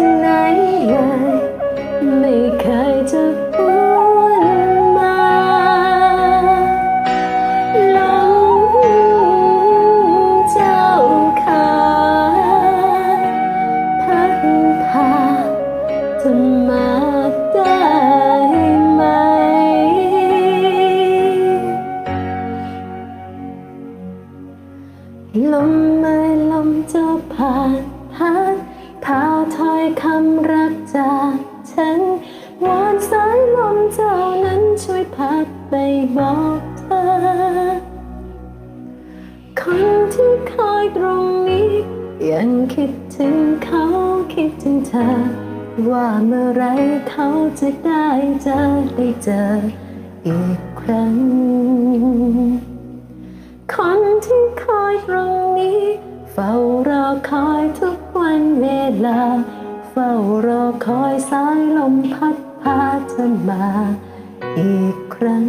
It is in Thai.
ที่ไหนเอ่ยไม่เคยจะพูดมาลงเจ้าขาพัผ่าจนมาได้ไหม ลมไม่ลมจะผ่านผ่าน พาถ้อยคำรักจากฉันวอนสายลมเจ้านั้นช่วยพัดไปบอกเธอ คนที่คอยตรงนี้ ยังคิดถึงเขาคิดถึงเธอ ว่าเมื่อไรเขาจะได้เจอได้เจออีกครั้ง คนที่คอยตรงนี้ เฝ้ารอคอยทุก วันเวลา เฝ้ารอคอยสายลมพัดพาเธอมาอีกครั้ง